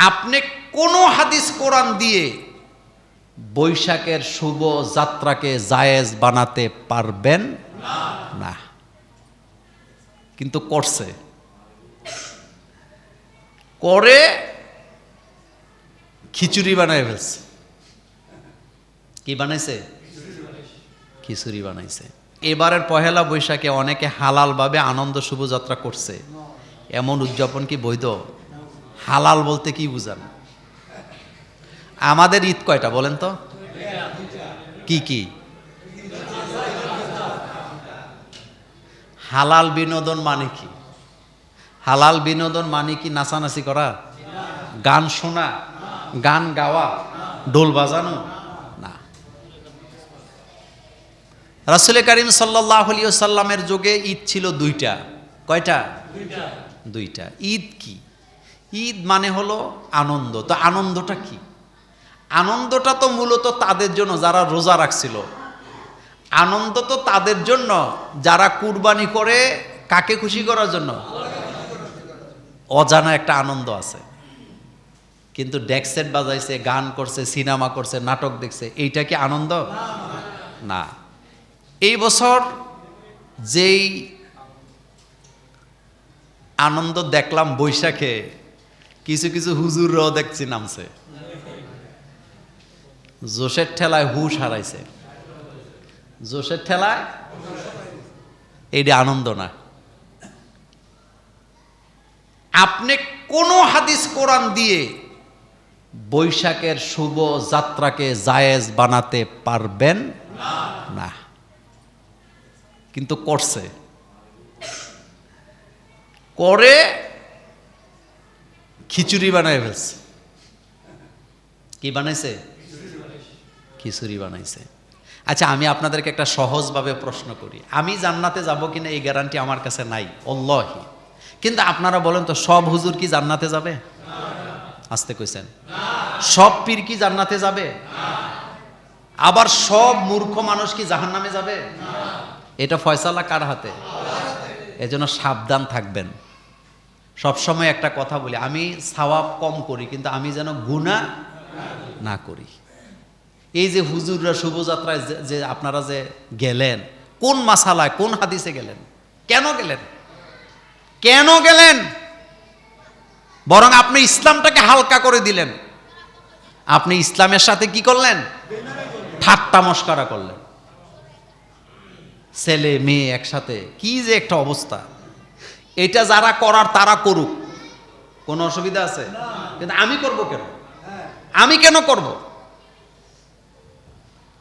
আপনি কোনো হাদিস কোরআন দিয়ে বৈশাখের শুভ যাত্রাকে জায়েজ বানাতে পারবেন না। কিন্তু করছে। করে খিচুড়ি বানায় ফেলছে। কি বানাইছে? খিচুড়ি বানাইছে। এবারের পহেলা বৈশাখে অনেকে হালালভাবে আনন্দ শুভযাত্রা করছে। এমন উদযাপন কি বৈধ? হালাল বলতে কি বুঝান আমাদের ঈদ কয়টা বলেন তো? কি কি? হালাল বিনোদন মানে কি? হালাল বিনোদন মানে কি নাচানাচি করা? গান শোনা? গান গাওয়া? ডোল বাজানো? না। রাসুল করিম সাল্লাহ সাল্লামের যুগে ঈদ ছিল দুইটা। কয়টা? দুইটা। ঈদ কি? ঈদ মানে হলো আনন্দ। তো আনন্দটা কি? আনন্দটা তো মূলত তাদের জন্য যারা রোজা রাখছিল। আনন্দ তো তাদের জন্য, যারা কুরবানি করে কাকে খুশি করার জন্য? অজানা একটা আনন্দ আছে। কিন্তু ডেকসেট বাজাইছে, গান করছে, সিনেমা করছে, নাটক দেখছে, এইটা কি আনন্দ? না। এই বছর যেই আনন্দ দেখলাম বৈশাখে কিছু কিছু হুজুররাও দেখছি নামছে। জোশের ঠেলায় হুশ হারাইছে। জোশের ঠেলায়? এইটা আনন্দ না। আপনি কোনো হাদিস কোরআন দিয়ে বৈশাখের শুভ যাত্রাকে জায়েজ বানাতে পারবেন? না। কিন্তু করছে। করে খিচুড়ি বানায় ফেলছে। কি বানাইছে? খিচুড়ি বানাইছে। আচ্ছা আমি আপনাদেরকে একটা সহজভাবে প্রশ্ন করি। আমি জান্নাতে যাব কিনা এই গ্যারান্টি আমার কাছে নাই, অল্লাহি। কিন্তু আপনারা বলেন তো, সব হুজুর কি জান্নাতে যাবে? আসতে কইছেন। সব পীর কি জান্নাতে যাবে? আবার সব মূর্খ মানুষ কি জাহান্নামে যাবে? এটা ফয়সালা কার হাতে? এজন্য সাবধান থাকবেন। সবসময় একটা কথা বলি, আমি সাওয়াব কম করি, কিন্তু আমি যেন গুণা না করি। এই যে হুজুররা শুভযাত্রায় যে- যে আপনারা যে গেলেন, কোন মাসালায়, কোন হাদিসে গেলেন? কেন গেলেন? কেন গেলেন? বরং আপনি ইসলামটাকে হালকা করে দিলেন। আপনি ইসলামের সাথে কি করলেন? ঠাট্টা মস্কারা করলেন। ছেলে, মেয়ে একসাথে, কি যে একটা অবস্থা। এটা যারা করার, তারা করুক। কোনো অসুবিধা আছে? কিন্তু আমি করব কেন? আমি কেন করব?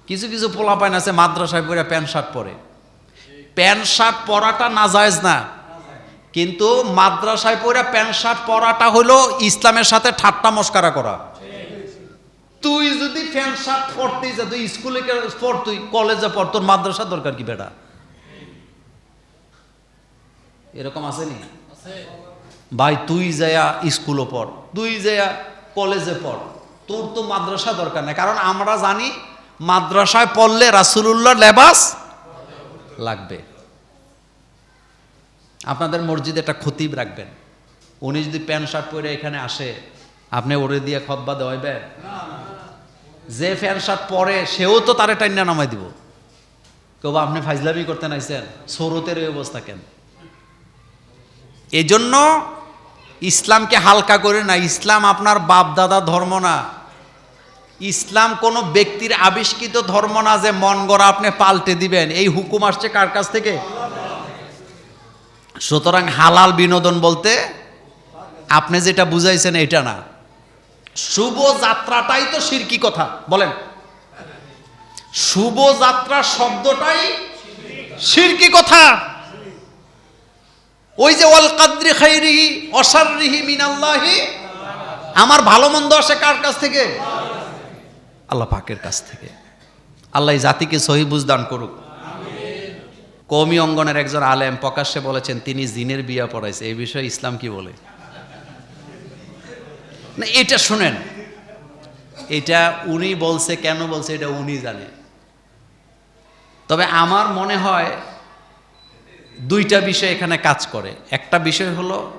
কিছু কিছু পোলাপাইন আছে, মাদ্রাসায় পরে প্যান্ট শার্ট পরে। প্যান্ট শার্ট পরাটা নাজায়েজ না। কিন্তু মাদ্রাসায় পরে প্যান্ট শার্ট পরাটা হলো ইসলামের সাথে ঠাট্টা মস্কারা করা। তুই যদি প্যান্ট শার্ট পরতেই যা তুই স্কুলে পড়, তুই কলেজে পড়, তোর মাদ্রাসা দরকার কি বেটা? এরকম আসেনি ভাই, তুই যায়া স্কুলও পড়, তুই যায়া কলেজে পড়। তোর তো মাদ্রাসা দরকার নেই, কারণ আমরা জানি মাদ্রাসায় পড়লে রাসুলুল্লাহ লেবাস লাগবে। আপনাদের মসজিদে একটা খতিব রাখবেন। উনি যদি প্যান্ট শার্ট পরে এখানে আসে, আপনি ওরে দিয়ে খতবা দেওয়াইবে যে প্যান্ট শার্ট পরে, সেও তো তারে টাইনা নামাই দিব। কেউ আপনি ফাইজলামি করতে নাইছেন? সৌরতের অবস্থা কেন? এই জন্য ইসলামকে হালকা করে না, ইসলাম আপনার বাপ দাদা ধর্ম না। ইসলাম কোনো ব্যক্তির আবিষ্কৃত ধর্ম না যে মন গড়া আপনি পাল্টে দিবেন। এই হুকুম আসছে কার কাছ থেকে? সুতরাং হালাল বিনোদন বলতে আপনি যেটা বুঝাইছেন এটা না। শুভ যাত্রাটাই তো সিরকি কথা, বলেন। শুভ যাত্রা শব্দটাই সিরকি কথা। ওই যে ওয়াল কাদ্রি খাইরিহি অসাররিহি মিনাল্লাহি। আমার ভালো মন্দ আসে কার কাছ থেকে? আল্লাহ পাকের কাছ থেকে। আল্লাহ এই জাতিকে সহি বুঝদান করুক। কৌমি অঙ্গনের একজন আলেম প্রকাশ্যে বলেছেন, তিনি জিনের বিয়া পড়াইছে। এই বিষয়ে ইসলাম কি বলে? না, এটা শুনেন। এটা উনি বলছে, কেন বলছে, এটা উনি জানে। তবে আমার মনে হয় দুইটা বিষয় এখানে কাজ করে। একটা বিষয় হলো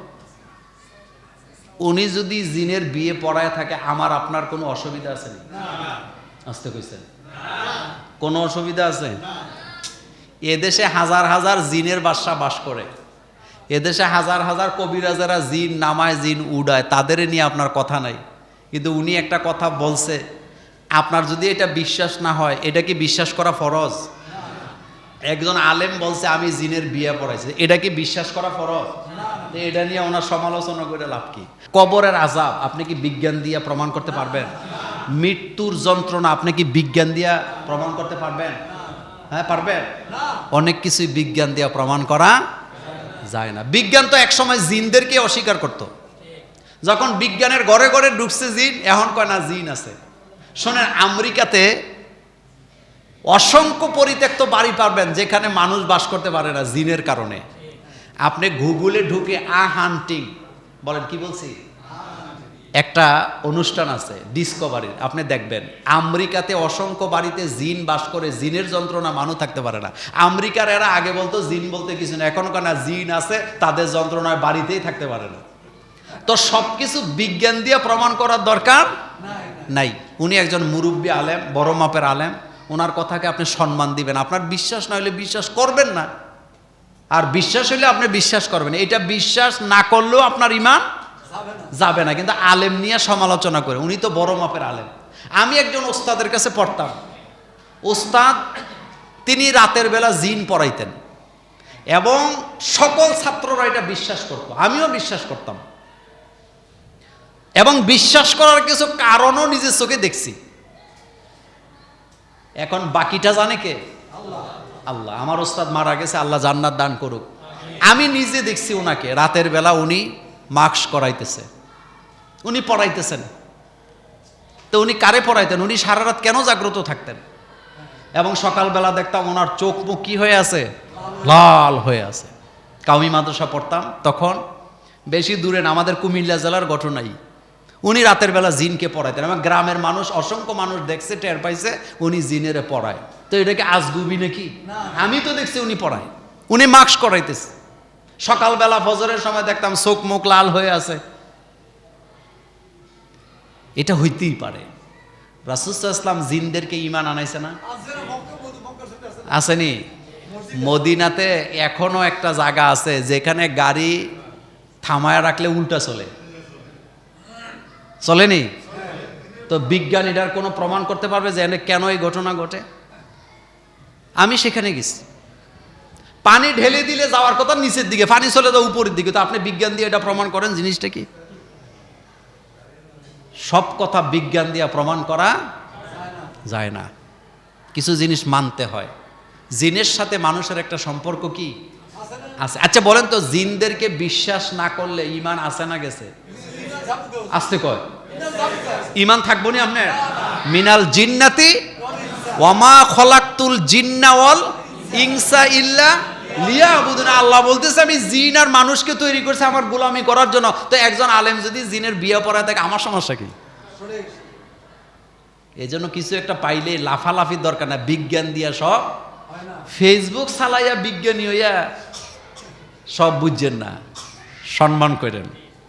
উনি যদি জিনের বিয়ে পড়ায় থাকে আমার আপনার কোনো অসুবিধা আছে আসতে কইছেন। কোনো অসুবিধা আছে? এদেশে হাজার হাজার জিনের বাসা বাস করে। এদেশে হাজার হাজার কবিরাজারা জিন নামায় জিন উড়ায় তাদের নিয়ে আপনার কথা নাই। কিন্তু উনি একটা কথা বলছে আপনার যদি এটা বিশ্বাস না হয় এটা কি বিশ্বাস করা ফরজ? একজন আলেম বলছে আমি জিনের বিয়ে পড়াইছি। এটা কি বিশ্বাস করা ফরজ? এটা নিয়ে ওনার সমালোচনা করে লাভ কি? কবরের আজাব আপনি কি বিজ্ঞান দিয়ে প্রমাণ করতে পারবেন? মৃত্যুর যন্ত্রণা আপনি কি বিজ্ঞান দিয়া প্রমাণ করতে পারবেন? হ্যাঁ পারবেন? অনেক কিছুই বিজ্ঞান দিয়া প্রমাণ করা যায় না। বিজ্ঞান তো একসময় জিনদেরকে অস্বীকার করত। যখন বিজ্ঞানের ঘরে ঘরে ঢুকছে জিন এখন কয় না জিন আছে। শোনেন আমেরিকাতে অসংখ্য পরিত্যক্ত বাড়ি পারবেন যেখানে মানুষ বাস করতে পারে না জিনের কারণে। আপনি গুগলে ঢুকে আ হান্টিং বলেন কি বলছি? একটা অনুষ্ঠান আছে ডিসকভারির আপনি দেখবেন। আমেরিকাতে অসংখ্য বাড়িতে জিন বাস করে জিনের যন্ত্রণা মানুষ থাকতে পারে না। আমেরিকার এরা আগে বলতো জিন বলতে কিছু না এখন না জিন আছে তাদের যন্ত্রণায় বাড়িতেই থাকতে পারে না। তো সব কিছু বিজ্ঞান দিয়ে প্রমাণ করার দরকার নাই। উনি একজন মুরব্বী আলেম বড় মাপের আলেম। ওনার কথাকে আপনি সম্মান দিবেন। আপনার বিশ্বাস না হলে বিশ্বাস করবেন না। আর বিশ্বাস হলে আপনি বিশ্বাস করবেন। এটা বিশ্বাস না করলেও আপনার ইমান যাবে না। কিন্তু আলেম নিয়ে সমালোচনা করে। উনি তো বড় মাপের আলেম। আমি একজন ওস্তাদের কাছে পড়তাম। ওস্তাদ, তিনি রাতের বেলা জিন পড়াইতেন। এবং সকল ছাত্ররা এটা বিশ্বাস করত। আমিও বিশ্বাস করতাম। এবং বিশ্বাস করার কিছু কারণও নিজের চোখে দেখছি। এখন বাকিটা জানে কে? আল্লাহ। আমার ওস্তাদ মারা গেছে, আল্লাহ জান্নাত দান করুক। আমি নিজে দেখছি ওনাকে রাতের বেলা উনি মাস্ক করাইতেছে উনি পড়াইতেছেন তো উনি কারে পড়াইতেন উনি সারা রাত কেন জাগ্রত থাকতেন? এবং সকালবেলা দেখতাম ওনার চোখ মুখ কি হয়ে আছে? লাল হয়ে আছে। কাউমি মাদ্রাসা পড়তাম। তখন বেশি দূরে না, আমাদের কুমিল্লা জেলার ঘটনাই উনি রাতের বেলা জিনকে পড়াইতেন। এবং গ্রামের মানুষ অসংখ্য মানুষ দেখছে টের পাইছে উনি জিনেরে পড়ায়। তো এটাকে আজগুবি নাকি? আমি তো দেখছি উনি পড়ায়। উনি মাস্ক করাইতেছে সকালবেলা ফজরের সময় দেখতাম চোখ মুখ লাল হয়ে আছে। এটা হইতেই পারে। রাসুস্তা ইসলাম জিনদেরকে ইমান আনাইছে না? আসেনি। মদিনাতে এখনও একটা জায়গা আছে যেখানে গাড়ি থামায় রাখলে উল্টা চলে। চলেনি? তো বিজ্ঞান এটার কোনো প্রমাণ করতে পারবে যে কেন এই ঘটনা ঘটে? আমি সেখানে গেছি। পানি ঢেলে দিলে যাওয়ার কথা নিচের দিকে, পানি চলে যাও উপরের দিকে। তো আপনি বিজ্ঞান দিয়ে এটা প্রমাণ করেন জিনিসটা কি? সব কথা বিজ্ঞান দিয়ে প্রমাণ করা যায় না। কিছু জিনিস মানতে হয়। জিনের সাথে মানুষের একটা সম্পর্ক কি? আছে আচ্ছা বলেন তো, জিনদেরকে বিশ্বাস না করলে ইমান আছে না গেছে? আসতে কয়। ইমান থাকব নি আপনার? মিনাল জিন্নাতি ওয়ামা খলাকতুল জিন্নাওয়াল ইংসা ইল্লা লিয়া আবুদুন আল্লাহ বলতেছে, আমি জিন আর মানুষকে তৈরি করছে আমার গোলামি করার জন্য। তো একজন আলেম যদি জিনের বিয়ে পড়ায় থাকে আমার সমস্যা কি? এই জন্য কিছু একটা পাইলে লাফালাফির দরকার না। বিজ্ঞান দিয়া সব। ফেসবুক চালাইয়া বিজ্ঞানী হইয়া সব বুঝছেন না। সম্মান করেন।